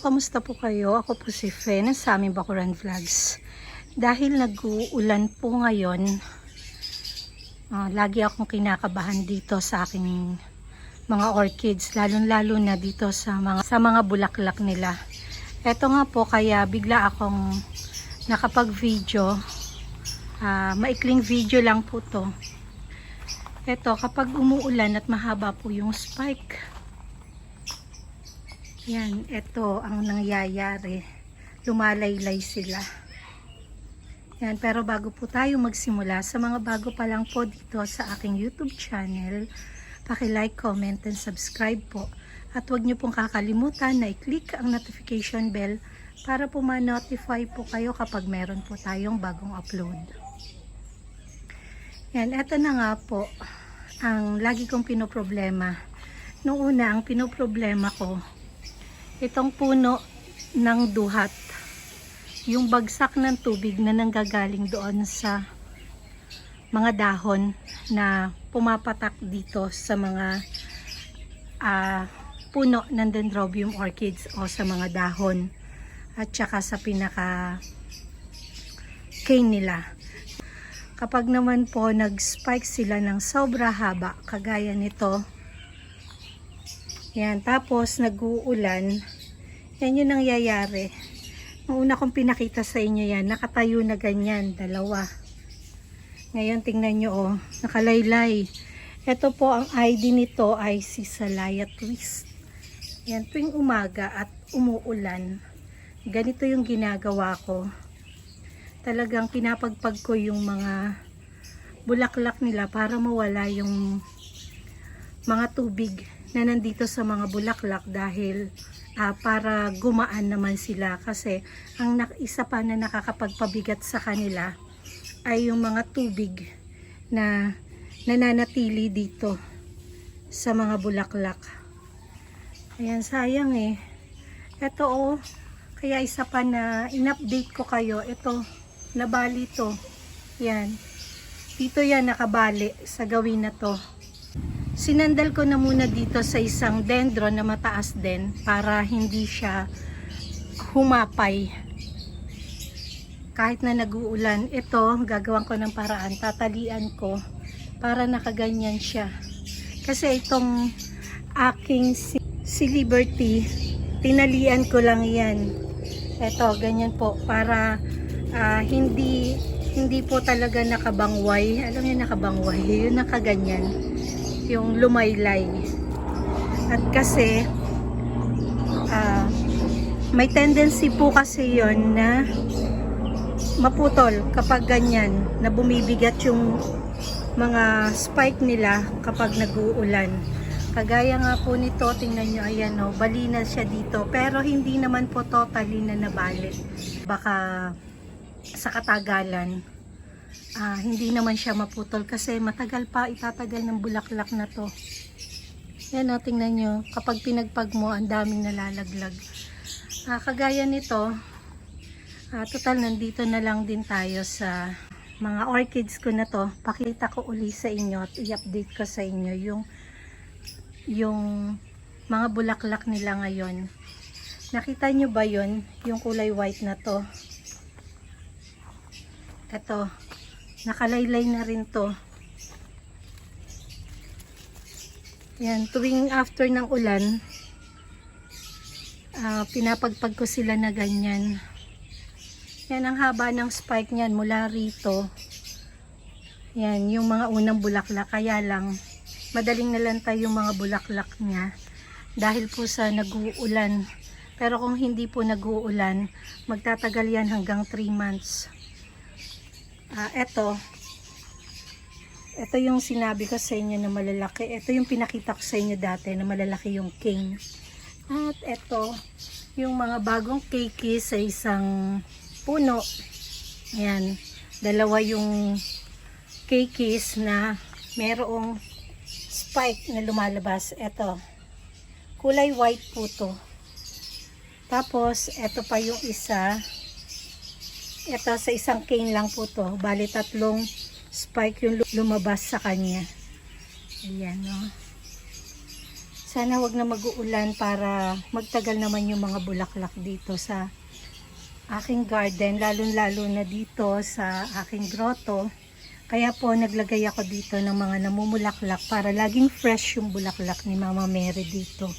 kamusta po kayo? Ako po si Fen sa aming Bakuran Vlogs. Dahil nag-uulan po ngayon, ah, lagi akong kinakabahan dito sa aking mga orchids, lalong-lalo na dito sa mga, sa mga bulaklak nila. Eto nga po, kaya bigla akong nakapag-video. Ah, maikling video lang po to. Eto, kapag umuulan at mahaba po yung spike, yan, ito ang nangyayari. Lumalaylay sila. Yan, pero bago po tayo magsimula, sa mga bago pa lang po dito sa aking YouTube channel, paki-like, comment, and subscribe po. At huwag niyo pong kakalimutan na i-click ang notification bell para po ma-notify po kayo kapag meron po tayong bagong upload. Yan, eto na nga po ang lagi kong pinoproblema. Noong una, ang pinoproblema ko, itong puno ng duhat. Yung bagsak ng tubig na nanggagaling doon sa mga dahon na pumapatak dito sa mga ah, puno ng dendrobium orchids o sa mga dahon. At saka sa pinaka cane nila. Kapag naman po nag-spike sila ng sobra haba kagaya nito yan, tapos nag-uulan. Yan yung nangyayari. Nung una kong pinakita sa inyo yan, nakatayo na ganyan, dalawa. Ngayon, tingnan nyo oh, nakalaylay. Ito po, ang ID nito ay si Salaya Twist. Yan, tuwing umaga at umuulan, ganito yung ginagawa ko. Talagang pinapagpag ko yung mga bulaklak nila para mawala yung mga tubig na nandito sa mga bulaklak dahil ah, para gumaan naman sila kasi ang isa pa na nakakapagpabigat sa kanila ay yung mga tubig na nananatili dito sa mga bulaklak. Ayan, sayang eh. Ito oh, kaya isa pa na in-update ko kayo. Ito, nabali to. Yan. Dito yan nakabali sa gawin na to. Sinandal ko na muna dito sa isang dendron na mataas din para hindi siya humapay. Kahit na nag-uulan, ito gagawin ko ng paraan, tatalian ko para nakaganyan siya. Kasi itong aking si, si Liberty, tinalian ko lang yan. Ito, ganyan po, para ah, hindi hindi po talaga nakabangway. Alam niyo nakabangway, yun nakaganyan yung lumaylay. At kasi ah, may tendency po kasi yon na maputol kapag ganyan na bumibigat yung mga spike nila kapag nag-uulan. Kagaya nga po nito, tingnan nyo, ayan o, bali na siya dito. Pero hindi naman po totally na nabali. Baka sa katagalan, ah, hindi naman siya maputol kasi matagal pa itatagal ng bulaklak na to. Yan o, tingnan nyo. Kapag pinagpag mo, ang daming nalalaglag. Ah, kagaya nito, ah, total nandito na lang din tayo sa mga orchids ko na to. Pakita ko uli sa inyo at i-update ko sa inyo yung yung mga bulaklak nila ngayon. Nakita nyo ba yon Yung kulay white na to. Ito. Nakalaylay na rin to. Yan, tuwing after ng ulan, ah, pinapagpag ko sila na ganyan. Yan ang haba ng spike niyan mula rito. Yan, yung mga unang bulaklak. Kaya lang, madaling nalantay yung mga bulaklak niya dahil po sa nag-uulan. Pero kung hindi po nag-uulan, magtatagal yan hanggang 3 months. Ah, eto, ito yung sinabi ko sa inyo na malalaki. Ito yung pinakita ko sa inyo dati na malalaki yung cane. At ito, yung mga bagong keiki sa isang puno. Ayan, dalawa yung keikis na merong spike na lumalabas. Ito, kulay white po to. Tapos, ito pa yung isa. Ito sa isang cane lang po to. Bali tatlong spike yung lumabas sa kanya. Ayan, no. Sa Sana wag na mag-uulan para magtagal naman yung mga bulaklak dito sa aking garden, lalong-lalo na dito sa aking grotto. Kaya po naglagay ako dito ng mga namumulaklak para laging fresh yung bulaklak ni Mama Mary dito.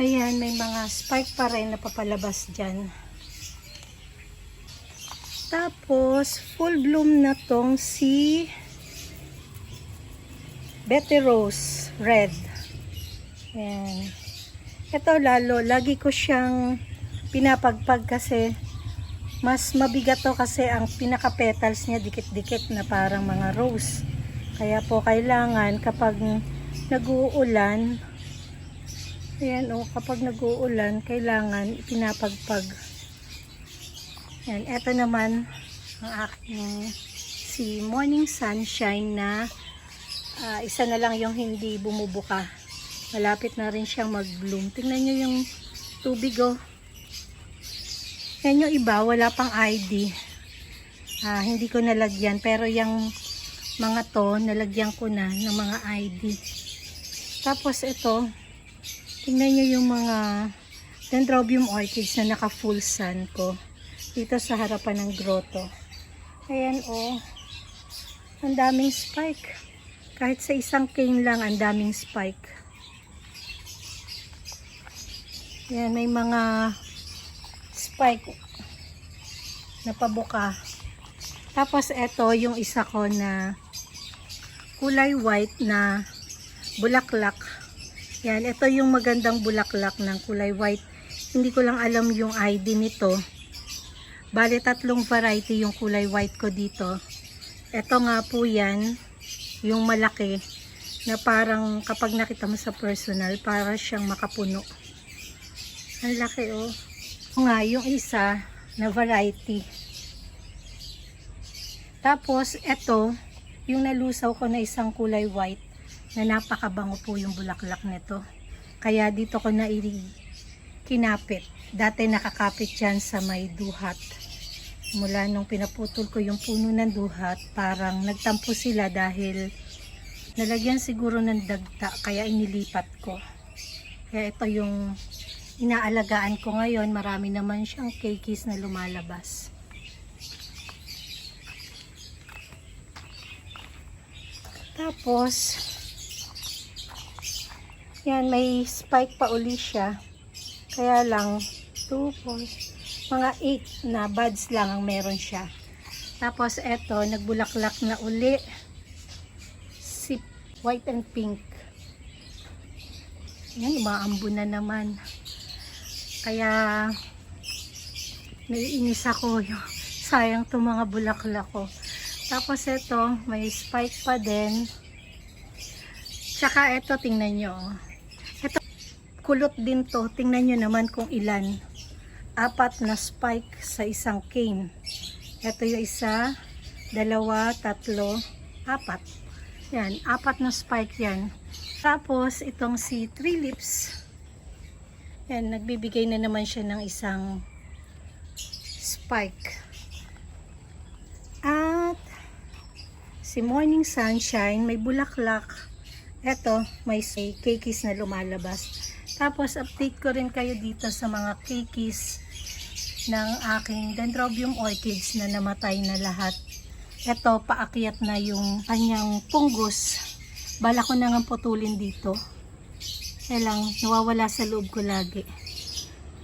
Ayan, may mga spike pa rin na papalabas dyan. Tapos, full bloom na tong si Betty Rose Red. Ayan. Ito lalo, lagi ko siyang pinapagpag kasi mas mabigat to kasi ang pinaka petals niya dikit-dikit na parang mga rose. Kaya po kailangan kapag nag-uulan, ayan o, kapag nag-uulan, kailangan pinapagpag. Ayan, eto naman ang aking si Morning Sunshine na ah, isa na lang yung hindi bumubuka. Malapit na rin siyang mag-bloom. Tingnan nyo yung tubig oh. Yan yung iba, wala pang ID. Ah, hindi ko nalagyan. Pero yung mga to, nalagyan ko na ng mga ID. Tapos ito, tingnan nyo yung mga dendrobium orchids na naka full sun ko. Dito sa harapan ng grotto. Ayan oh. Ang daming spike. Kahit sa isang cane lang, ang daming spike. Yan, may mga spike na pabuka. Tapos ito yung isa ko na kulay white na bulaklak. Yan, ito yung magandang bulaklak ng kulay white. Hindi ko lang alam yung ID nito. Bale, tatlong variety yung kulay white ko dito. Ito nga po yan, yung malaki na parang kapag nakita mo sa personal, para siyang makapuno. Ang laki oh. Nga, yung isa na variety. Tapos, ito, yung nalusaw ko na isang kulay white na napakabango po yung bulaklak nito. Kaya dito ko na kinapit. Dati nakakapit yan sa may duhat. Mula nung pinaputol ko yung puno ng duhat, parang nagtampo sila dahil nalagyan siguro ng dagta kaya inilipat ko. Kaya ito yung inaalagaan ko ngayon. Marami naman siyang cakeys na lumalabas. Tapos, yan, may spike pa uli siya. Kaya lang, 2, 4, mga 8 na buds lang ang meron siya. Tapos, eto, nagbulaklak na uli. Si white and pink. Yan, umaambo na naman. Kaya, naiinis ako sayang to mga bulaklak ko. Tapos ito, may spike pa din. Tsaka ito, tingnan nyo. Ito, kulot din to. Tingnan nyo naman kung ilan. Apat na spike sa isang cane. Ito yung isa, dalawa, tatlo, apat. Yan, apat na spike yan. Tapos, itong si Three Lips. Yan, nagbibigay na naman siya ng isang spike. At si Morning Sunshine, may bulaklak. Eto, may cakeys na lumalabas. Tapos, update ko rin kayo dito sa mga cakeys ng aking dendrobium orchids na namatay na lahat. Eto, paakyat na yung kanyang punggos. Bala ko na nga putulin dito. Kaya lang, nawawala sa loob ko lagi.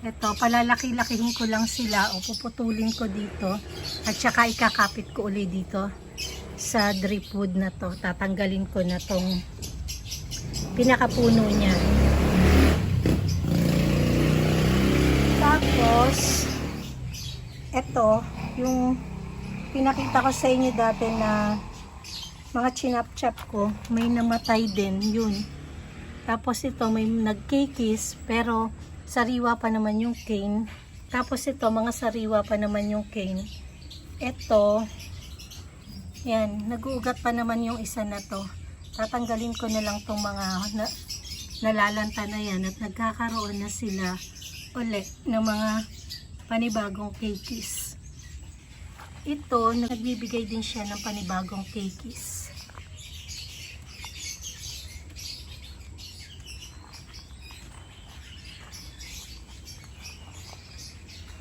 Ito, palalaki-lakihin ko lang sila o puputulin ko dito. At saka ikakapit ko uli dito sa drip wood na to. Tatanggalin ko na tong pinakapuno niya. Tapos, ito, yung pinakita ko sa inyo dati na mga chinap-chap ko, may namatay din, yun. Tapos ito, may nagkikis, pero sariwa pa naman yung cane. Tapos ito, mga sariwa pa naman yung cane. Ito, yan, nag-uugat pa naman yung isa na to. Tatanggalin ko na lang tong mga na, nalalanta na yan at nagkakaroon na sila ulit ng mga panibagong cakes. Ito, nagbibigay din siya ng panibagong cakes.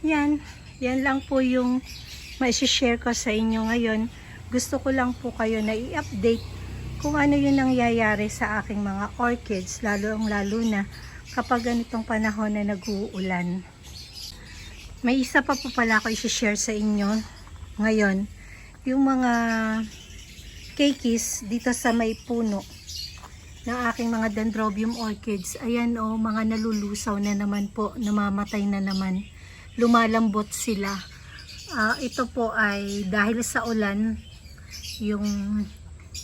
Yan. Yan lang po yung maisishare ko sa inyo ngayon. Gusto ko lang po kayo na i-update kung ano yung nangyayari sa aking mga orchids, lalo ang lalo na kapag ganitong panahon na nag-uulan. May isa pa po pala ako i-share sa inyo ngayon. Yung mga keikis dito sa may puno ng aking mga dendrobium orchids. Ayan o, mga nalulusaw na naman po, namamatay na naman. Lumalambot sila. Ah, ito po ay dahil sa ulan, yung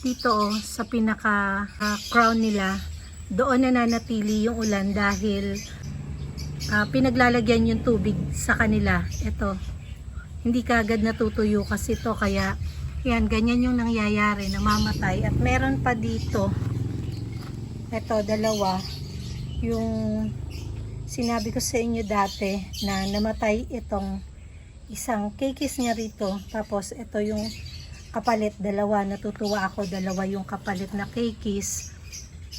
dito oh, sa pinaka ah, crown nila, doon nananatili yung ulan dahil ah, pinaglalagyan yung tubig sa kanila. Ito, hindi kaagad natutuyo kasi ito kaya yan, ganyan yung nangyayari, namamatay. At meron pa dito, ito, dalawa, yung sinabi ko sa inyo dati na namatay itong isang kikis niya rito. Tapos ito yung kapalit, dalawa. Natutuwa ako, dalawa yung kapalit na kikis.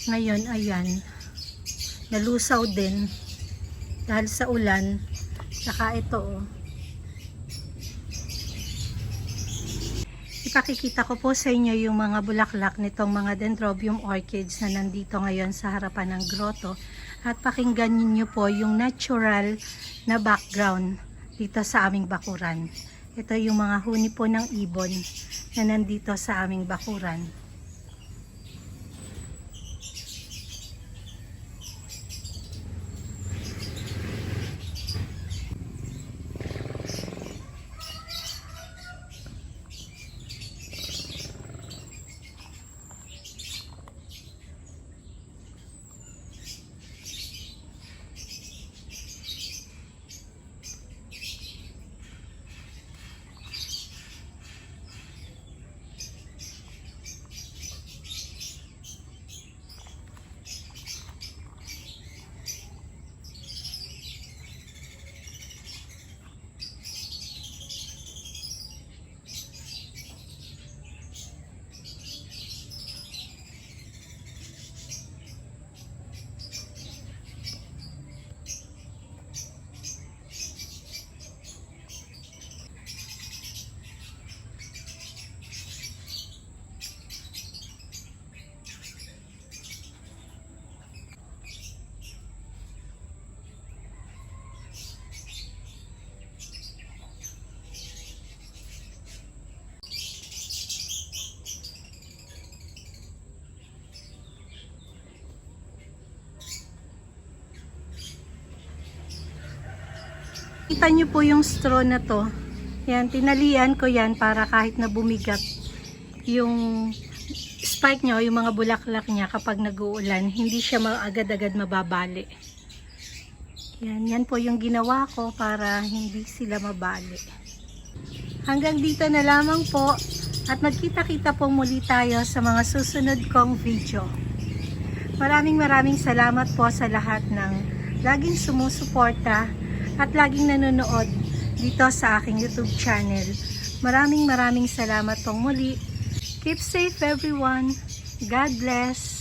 Ngayon, ayan, nalusaw din dahil sa ulan. Saka ito, oh. Ipakikita ko po sa inyo yung mga bulaklak nitong mga dendrobium orchids na nandito ngayon sa harapan ng grotto. At pakinggan niyo po yung natural na background dito sa aming bakuran. Ito yung mga huni po ng ibon na nandito sa aming bakuran. Kita nyo po yung straw na to. Yan, tinalian ko yan para kahit na bumigat yung spike nyo, yung mga bulaklak niya kapag nag-uulan, hindi siya agad-agad mababali. Yan, yan po yung ginawa ko para hindi sila mabali. Hanggang dito na lamang po at magkita-kita po muli tayo sa mga susunod kong video. Maraming maraming salamat po sa lahat ng laging sumusuporta at laging nanonood dito sa aking YouTube channel. Maraming maraming salamat pong muli. Keep safe everyone. God bless.